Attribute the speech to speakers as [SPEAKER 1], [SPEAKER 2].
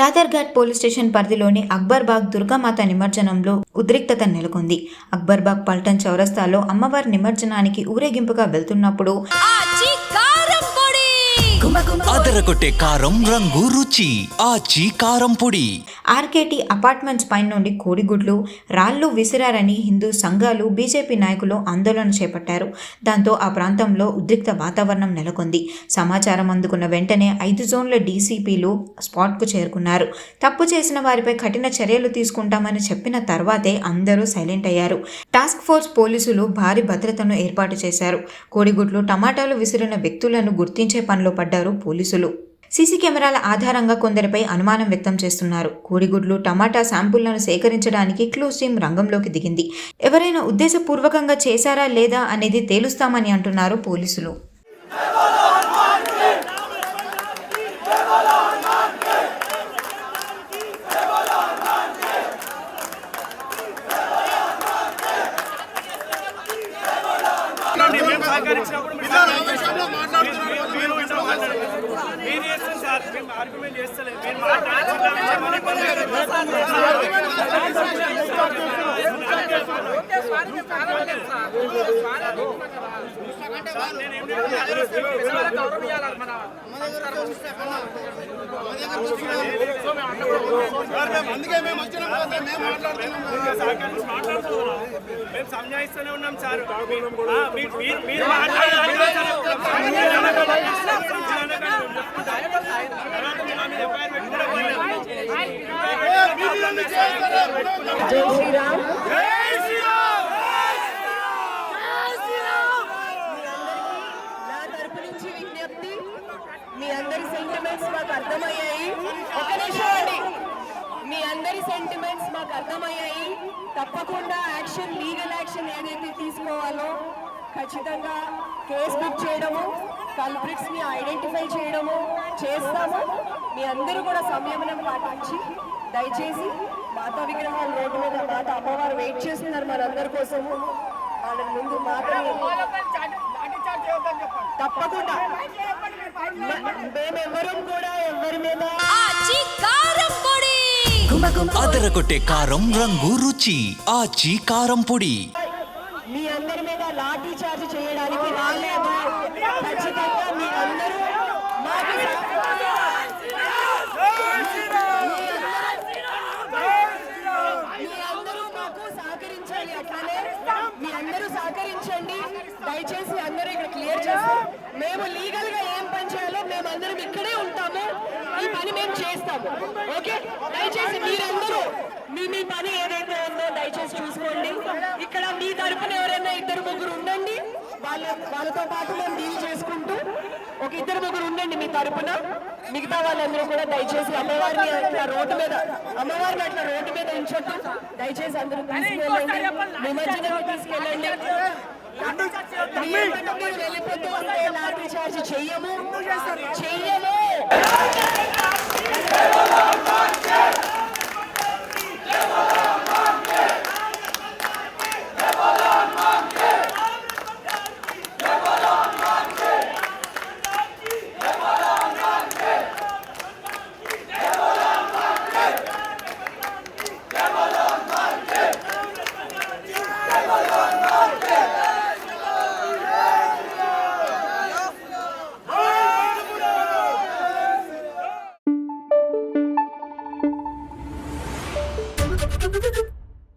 [SPEAKER 1] Chaderghat police station పరిధిలోని అక్బర్బాగ్ దుర్గామాత నిమజ్జనంలో ఉద్రిక్తత నెలకొంది. అక్బర్బాగ్ పల్టన్ చౌరస్తాలో అమ్మవారి నిమజ్జనానికి ఊరేగింపుగా వెళ్తున్నప్పుడు
[SPEAKER 2] అదరగొట్టే కారం రంగు రుచి. ఆచి కారం పొడి.
[SPEAKER 1] ఆర్కేటీ అపార్ట్మెంట్స్ పై నుండి కోడిగుడ్లు రాళ్ళు విసిరారని హిందూ సంఘాలు బీజేపీ నాయకులు ఆందోళన చేపట్టారు. దాంతో ఆ ప్రాంతంలో ఉద్రిక్త వాతావరణం నెలకొంది. సమాచారం అందుకున్న వెంటనే ఐదు జోన్ల డీసీపీలు స్పాట్కు చేరుకున్నారు. తప్పు చేసిన వారిపై కఠిన చర్యలు తీసుకుంటామని చెప్పిన తర్వాతే అందరూ సైలెంట్ అయ్యారు. టాస్క్ ఫోర్స్ పోలీసులు భారీ భద్రతను ఏర్పాటు చేశారు. కోడిగుడ్లు టమాటాలు విసిరిన వ్యక్తులను గుర్తించే పనిలో పడ్డారు పోలీసులు. సీసీ కెమెరాల ఆధారంగా కొందరిపై అనుమానం వ్యక్తం చేస్తున్నారు. కోడిగుడ్లు టమాటా శాంపుళ్ళను సేకరించడానికి క్లూస్ టీమ్ రంగంలోకి దిగింది. ఎవరైనా ఉద్దేశపూర్వకంగా చేశారా లేదా అనేది తేలుస్తామని అంటున్నారు పోలీసులు.
[SPEAKER 3] మాట్లాడుతున్నాం సహకరించినప్పుడు మీరు మీరు ఇట్లా మాట్లాడండి. మీరు సార్ మేము ఆర్గ్యుమెంట్ చేస్తలేదు
[SPEAKER 4] అందుకే మేము వచ్చినాం మేము మాట్లాడుతున్నాం
[SPEAKER 3] మాట్లాడుతున్నాం. మేము సంజాయిస్తూనే ఉన్నాం సార్. ఆ, మీరు మీరు మీరు మాట్లాడాలి
[SPEAKER 5] నా తరపు నుంచి విజ్ఞప్తి మీ అందరి సెంటిమెంట్స్ మాకు అర్థమయ్యాయి ఒక నిమిషం అండి మీ అందరి సెంటిమెంట్స్ మాకు అర్థమయ్యాయి. తప్పకుండా యాక్షన్ లీగల్ యాక్షన్ ఏదైతే తీసుకోవాలో ఖచ్చితంగా కేసు బుక్ చేయడము కల్ప్రిట్స్ని ఐడెంటిఫై చేయడము చేస్తాము. మీ అందరూ కూడా సంయమనం పాటించి దయచేసి మాతా విగ్రహాల రోడ్డు మీద మాత అమ్మవారు వెయిట్ చేస్తున్నారు మనందరి కోసము. వాళ్ళ ముందు మాత్రమే తప్పకుండా. మ- మేమెవ్వరం కూడా ఎవరి మీద
[SPEAKER 2] అదరగొట్టే కారం రంగు రుచి ఆచి కారం పొడి.
[SPEAKER 5] మీ అందరి మీద లాఠీ చార్జ్ చేయడానికి రాలేదు ఖచ్చితంగా మీ అందరూ మాకు మీ అందరూ సహకరించాలి అట్లానే మీ అందరూ సహకరించండి. దయచేసి అందరూ ఇక్కడ క్లియర్ చేస్తారు మేము లీగల్గా ఏం పని చేయాలో మేము అందరం ఇక్కడే ఉంటాము. ఈ పని మేము చేస్తాము. ఓకే? దయచేసి మీ పని ఏదైతే ఉందో దయచేసి చూసుకోండి. ఇక్కడ మీ తరపున ఎవరైనా ఇద్దరు ముగ్గురు ఉండండి. వాళ్ళ వాళ్ళతో పాటు మేము డీల్ చేసుకుంటూ ఒక ఇద్దరు ముగ్గురు ఉండండి మీ తరపున. మిగతా వాళ్ళందరూ కూడా దయచేసి అమ్మవారిని అట్లా రోడ్డు మీద అమ్మవారిని అట్లా రోడ్డు మీద ఉంచొద్దు. దయచేసి అందరూ తీసుకెళ్ళండి. నిమజ్జనం తీసుకెళ్ళండి. వెళ్ళిపోతూ ఉంటే లాటరీ చార్జ్ చెయ్యము చెయ్యము